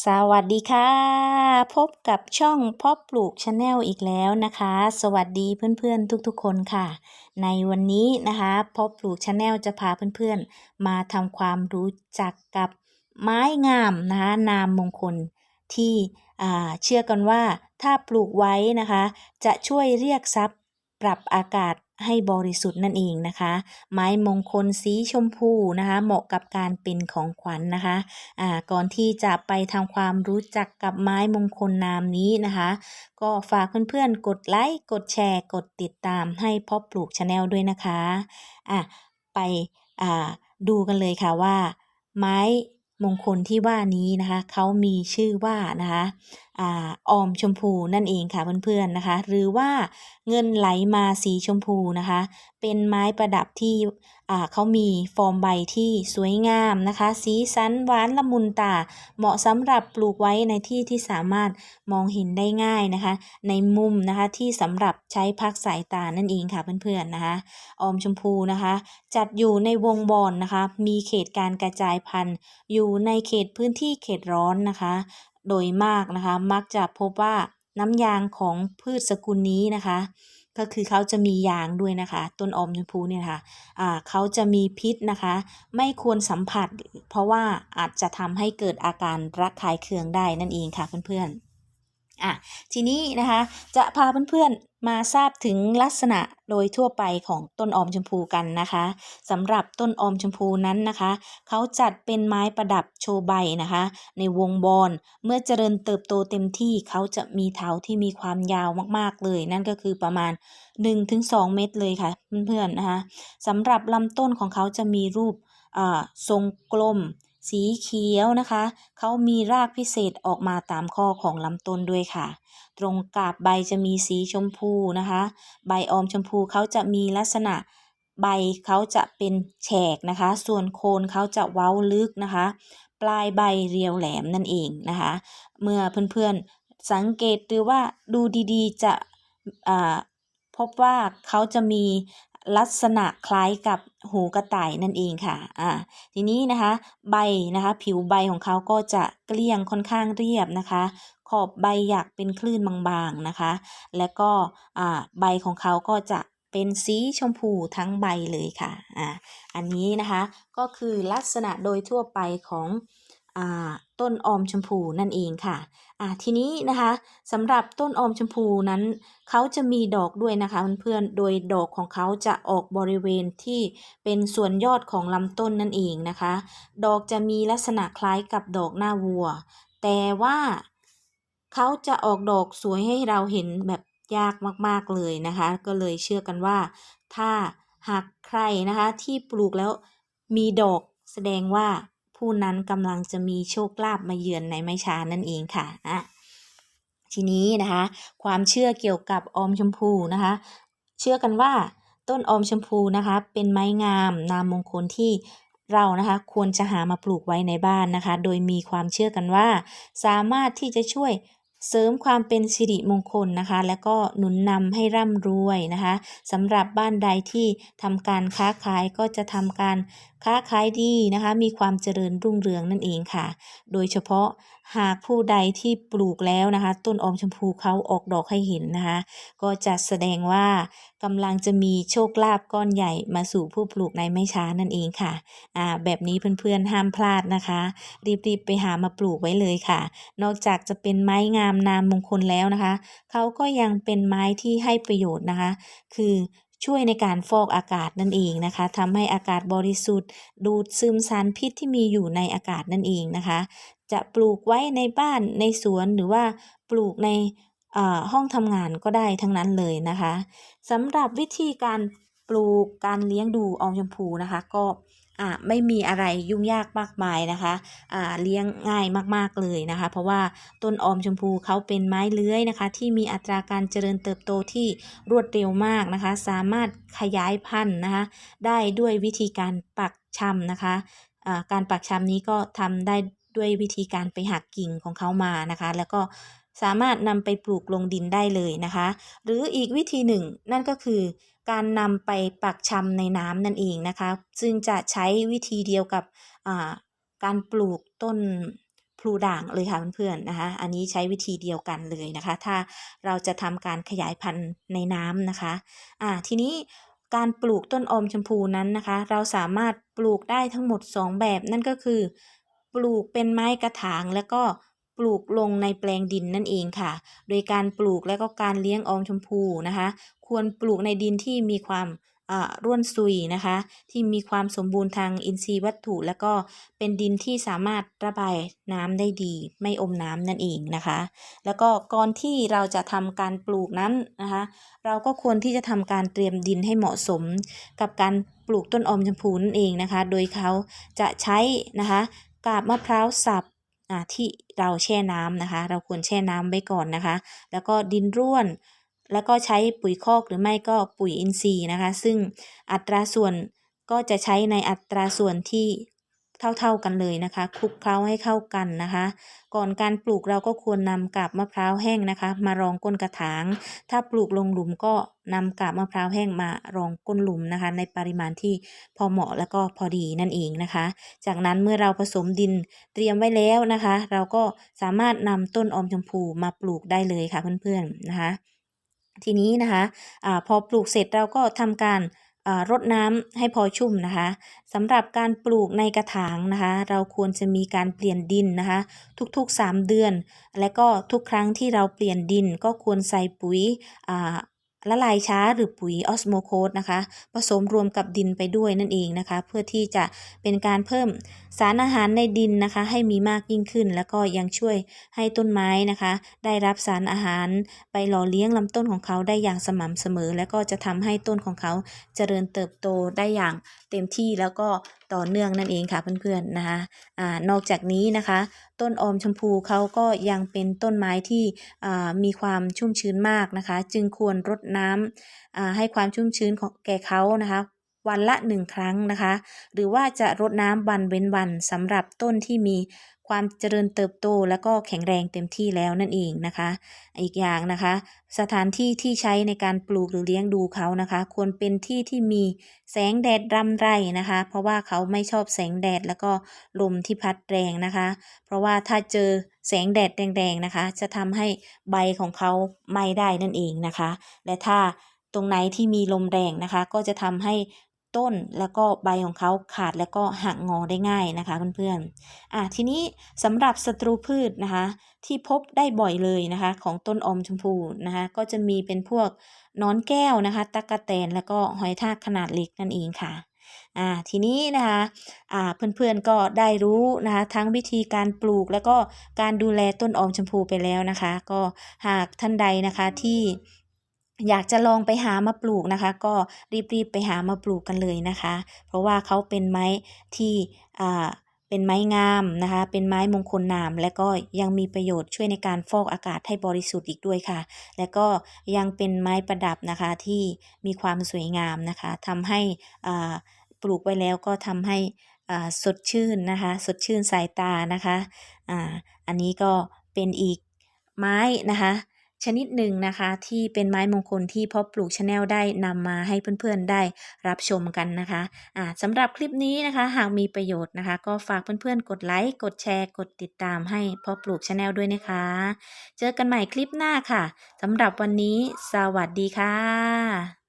สวัสดีค่ะ พบกับช่องพาะปลูกชาแนลอีกแล้วนะคะ สวัสดีเพื่อนๆทุกๆคนค่ะ ในวันนี้นะคะพาะปลูกชาแนลจะพาเพื่อนๆ มาทำความรู้จักกับไม้งามนะคะนามมงคลที่อ่าเชื่อกันว่าถ้าปลูกไว้นะคะ จะช่วยเรียกทรัพย์ ปรับอากาศให้บริสุทธิ์นั่นเองนะคะ ไม้มงคลสีชมพูนะคะ เหมาะกับการเป็นของขวัญนะคะอ่าก่อนที่จะไปทำความรู้จักกับไม้มงคลนามนี้นะคะ ก็ฝากเพื่อนๆ กดไลค์กดแชร์ กดติดตามให้พ่อปลูกชาแนลด้วยนะคะอะไปอ่าดูกันเลยค่ะว่า ไม้มงคลที่ว่านี้นะคะเขามีชื่อว่านะคะออมชมพูนั่นเองค่ะเพื่อนๆนะคะ หรือว่าเงินไหลมาสีชมพูนะคะ เป็นไม้ประดับที่เขามีฟอร์มใบที่สวยงามนะคะ สีสันหวานละมุนตา เหมาะสำหรับปลูกไว้ในที่ที่สามารถมองเห็นได้ง่ายนะคะ ในมุมนะคะที่สำหรับใช้พักสายตานั่นเองค่ะเพื่อนๆนะคะออมชมพูนะคะ จัดอยู่ในวงบอนนะคะ มีเขตการกระจายพันธุ์ อยู่ในเขตพื้นที่เขตร้อนนะคะ โดยมากนะคะ มักจะพบว่าน้ำยางของพืชสกุลนี้นะคะ ก็คือเขาจะมียางด้วยนะคะ ต้นอมชมพูเนี่ยนะคะอ่าเขาจะมีพิษนะคะ ไม่ควรสัมผัส เพราะว่าอาจจะทำให้เกิดอาการระคายเคืองได้นั่นเองค่ะเพื่อนๆอะทีนี้นะคะจะพาเพื่อนๆ มาทราบถึงลักษณะโดยทั่วไปของต้นออมชมพูกันนะคะสำหรับต้นออมชมพูนั้นนะคะ เขาจัดเป็นไม้ประดับโชว์ใบนะคะ ในวงบอนเมื่อเจริญเติบโตเต็มที่เขาจะมีเถาที่มีความยาวมากๆเลย นั่นก็คือประมาณ 1-2 เมตรเลยค่ะเพื่อนๆนะคะสำหรับลำต้นของเขาจะมีรูปทรงกลม สีเขียวนะคะ เขามีรากพิเศษออกมาตามข้อของลำต้นด้วยค่ะ ตรงกาบใบจะมีสีชมพูนะคะ ใบออมชมพูเขาจะมีลักษณะใบเขาจะเป็นแฉกนะคะ ส่วนโคนเขาจะเว้าลึกนะคะ ปลายใบเรียวแหลมนั่นเองนะคะ เมื่อเพื่อนๆสังเกตหรือว่าดูดีๆจะพบว่าเขาจะมี ลักษณะคล้ายกับหูกระต่ายนั่นเองค่ะอ่าทีนี้นะคะใบนะคะผิวใบของเขาก็จะเกลี้ยงค่อนข้างเรียบนะคะ ขอบใบอยากเป็นคลื่นบางๆนะคะ และก็อ่าใบของเขาก็จะเป็นสีชมพูทั้งใบเลยค่ะอ่าอันนี้นะคะก็คือลักษณะโดยทั่วไปของอ่า ต้นออมชมพูนั่นเองค่ะอ่าทีนี้นะคะสำหรับต้นออมชมพูนั้นเขาจะมีดอกด้วยนะคะเพื่อนๆโดยดอกของเขาจะออกบริเวณที่เป็นส่วนยอดของลำต้นนั่นเองนะคะ ดอกจะมีลักษณะคล้ายกับดอกหน้าวัว แต่ว่าเขาจะออกดอกสวยให้เราเห็นแบบยากมากๆเลยนะคะ ก็เลยเชื่อกันว่า ถ้าหากใครนะคะที่ปลูกแล้วมีดอกแสดงว่า ผู้นั้นกำลังจะมีโชคลาภมาเยือนในไม่ช้านั่นเองค่ะอะทีนี้นะคะ ความเชื่อเกี่ยวกับออมชมพูนะคะ เชื่อกันว่าต้นออมชมพูนะคะ เป็นไม้งามนามมงคลที่เรานะคะควรจะหามาปลูกไว้ในบ้านนะคะ โดยมีความเชื่อกันว่า สามารถที่จะช่วยเสริมความเป็นสิริมงคลนะคะ และก็หนุนนำให้ร่ำรวยนะคะสำหรับบ้านใดที่ทำการค้าขายก็จะทำการ ค้าขายดีนะคะ มีความเจริญรุ่งเรืองนั่นเองค่ะ โดยเฉพาะหากผู้ใดที่ปลูกแล้วนะคะ ต้นออมชมพูเขาออกดอกให้เห็นนะคะ ก็จะแสดงว่ากำลังจะมีโชคลาภก้อนใหญ่มาสู่ผู้ปลูกในไม่ช้านั่นเองค่ะอ่าแบบนี้เพื่อนๆห้ามพลาดนะคะ รีบๆไปหามาปลูกไว้เลยค่ะ นอกจากจะเป็นไม้งามนามมงคลแล้วนะคะเขาก็ยังเป็นไม้ที่ให้ประโยชน์นะคะ คือ ช่วยในการฟอกอากาศนั่นเองนะคะทำให้อากาศบริสุทธิ์ ดูดซึมสารพิษที่มีอยู่ในอากาศนั่นเองนะคะ จะปลูกไว้ในบ้านในสวนหรือว่าปลูกในห้องทำงานก็ได้ทั้งนั้นเลยนะคะสำหรับวิธีการปลูกการเลี้ยงดูอองชมพูนะคะ ก็ อ่าไม่มีอะไรยุ่งยากมากมายนะคะอ่าเลี้ยงง่ายมากๆเลยนะคะ เพราะว่าต้นออมชมพูเขาเป็นไม้เลื้อยนะคะ ที่มีอัตราการเจริญเติบโตที่รวดเร็วมากนะคะ สามารถขยายพันธุ์นะคะ ได้ด้วยวิธีการปักชำนะคะอ่าการปักชำนี้ก็ทำได้ด้วยวิธีการไปหักกิ่งของเขามานะคะ แล้วก็สามารถนำไปปลูกลงดินได้เลยนะคะ หรืออีกวิธีหนึ่งนั่นก็คือ การนำไปปักชำในน้ำนั่นเองนะคะ ซึ่งจะใช้วิธีเดียวกับการปลูกต้นพลูด่างเลยค่ะเพื่อนๆนะคะ อันนี้ใช้วิธีเดียวกันเลยนะคะ ถ้าเราจะทำการขยายพันธุ์ในน้ำนะคะอ่าทีนี้การปลูกต้นออมชมพูนั้นนะคะ เราสามารถปลูกได้ทั้งหมด 2 แบบนั่นก็คือ ปลูกเป็นไม้กระถางแล้วก็ ปลูกลงในแปลงดินนั่นเองค่ะ โดยการปลูกและก็การเลี้ยงออมชมพูนะคะ ควรปลูกในดินที่มีความอ่าร่วนซุยนะคะ ที่มีความสมบูรณ์ทางอินทรีย์วัตถุ แล้วก็เป็นดินที่สามารถระบายน้ำได้ดี ไม่อมน้ำนั่นเองนะคะ แล้วก็ก่อนที่เราจะทำการปลูกนั้นนะคะ เราก็ควรที่จะทำการเตรียมดินให้เหมาะสม กับการปลูกต้นอมชมพูนั่นเองนะคะ โดยเขาจะใช้นะคะกาบมะพร้าวสับ ที่เราแช่น้ำนะคะ เราควรแช่น้ำไว้ก่อนนะคะ แล้วก็ดินร่วน แล้วก็ใช้ปุ๋ยคอกหรือไม่ก็ปุ๋ยอินทรีย์นะคะ ซึ่งอัตราส่วนก็จะใช้ในอัตราส่วนที่ เท่า ๆกันเลยนะคะคลุกเคล้าให้เข้ากันนะคะ ก่อนการปลูกเราก็ควรนำกาบมะพร้าวแห้งนะคะ มารองก้นกระถาง ถ้าปลูกลงหลุมก็นำกาบมะพร้าวแห้งมารองก้นหลุมนะคะ ในปริมาณที่พอเหมาะแล้วก็พอดีนั่นเองนะคะ จากนั้นเมื่อเราผสมดินเตรียมไว้แล้วนะคะ เราก็สามารถนำต้นอมชมพูมาปลูกได้เลยค่ะเพื่อนๆนะคะ ทีนี้นะคะอาพอปลูกเสร็จเราก็ทำการ รดน้ำให้พอชุ่มนะคะสำหรับการปลูกในกระถางนะคะ เราควรจะมีการเปลี่ยนดินนะคะ ทุกๆ 3 เดือน และก็ทุกครั้งที่เราเปลี่ยนดินก็ควรใส่ปุ๋ยอ่า ละลายช้าหรือปุ๋ยออสโมโคสนะคะ ผสมรวมกับดินไปด้วยนั่นเองนะคะ เพื่อที่จะเป็นการเพิ่มสารอาหารในดินนะคะ ให้มีมากยิ่งขึ้น แล้วก็ยังช่วยให้ต้นไม้นะคะ ได้รับสารอาหารไปหล่อเลี้ยงลำต้นของเขาได้อย่างสม่ำเสมอ และก็จะทำให้ต้นของเขาเจริญเติบโตได้อย่าง เต็มที่แล้วก็ต่อเนื่องนั่นเองค่ะเพื่อนๆนะคะอ่านอกจากนี้นะคะ ต้นออมชมพูเขาก็ยังเป็นต้นไม้ที่มีความชุ่มชื้นมากนะคะ จึงควรรดน้ำให้ความชุ่มชื้นของแก่เขานะคะ วันละหนึ่งครั้งนะคะ หรือว่าจะรดน้ำวันเว้นวันสำหรับต้นที่มีความเจริญเติบโตแล้วก็แข็งแรงเต็มที่แล้วนั่นเองนะคะ อีกอย่างนะคะ สถานที่ที่ใช้ในการปลูกหรือเลี้ยงดูเขานะคะ ควรเป็นที่ที่มีแสงแดดรำไรนะคะ เพราะว่าเขาไม่ชอบแสงแดดแล้วก็ลมที่พัดแรงนะคะ เพราะว่าถ้าเจอแสงแดดแรงๆนะคะ จะทำให้ใบของเขาไหม้ได้นั่นเองนะคะ และถ้าตรงไหนที่มีลมแรงนะคะ ก็จะทำให้ ต้นแล้วก็ใบของเขาขาดแล้วก็หักงอได้ง่ายนะคะเพื่อนๆอะทีนี้สำหรับศัตรูพืชนะคะ ที่พบได้บ่อยเลยนะคะ ของต้นอมชมพูนะคะ ก็จะมีเป็นพวกนอนแก้วนะคะตั๊กแตนแล้วก็หอยทากขนาดเล็กนั่นเองค่ะอ่าทีนี้นะคะอ่าเพื่อนๆก็ได้รู้นะคะทั้งวิธีการปลูกแล้วก็การดูแลต้นอมชมพูไปแล้วนะคะ ก็หากท่านใดนะคะที่ อยากจะลองไปหามาปลูกนะคะ ก็รีบๆไปหามาปลูกกันเลยนะคะ เพราะว่าเขาเป็นไม้ที่เป็นไม้งามนะคะ เป็นไม้มงคลนาม และก็ยังมีประโยชน์ช่วยในการฟอกอากาศให้บริสุทธิ์อีกด้วยค่ะ และก็ยังเป็นไม้ประดับนะคะที่มีความสวยงามนะคะทำให้ปลูกไว้แล้วก็ทำให้สดชื่นนะคะ สดชื่นสายตานะคะออันนี้ก็เป็นอีกไม้นะคะ ชนิดหนึ่งนะคะ ที่เป็นไม้มงคลที่พ่อปลูกชาแนลได้นำมาให้เพื่อนๆได้รับชมกันนะคะอ่าสำหรับคลิปนี้นะคะ หากมีประโยชน์นะคะ ก็ฝากเพื่อนๆ กดไลค์กดแชร์ กดติดตามให้พ่อปลูกชาแนลด้วยนะคะ เจอกันใหม่คลิปหน้าค่ะสำหรับวันนี้ สวัสดีค่ะ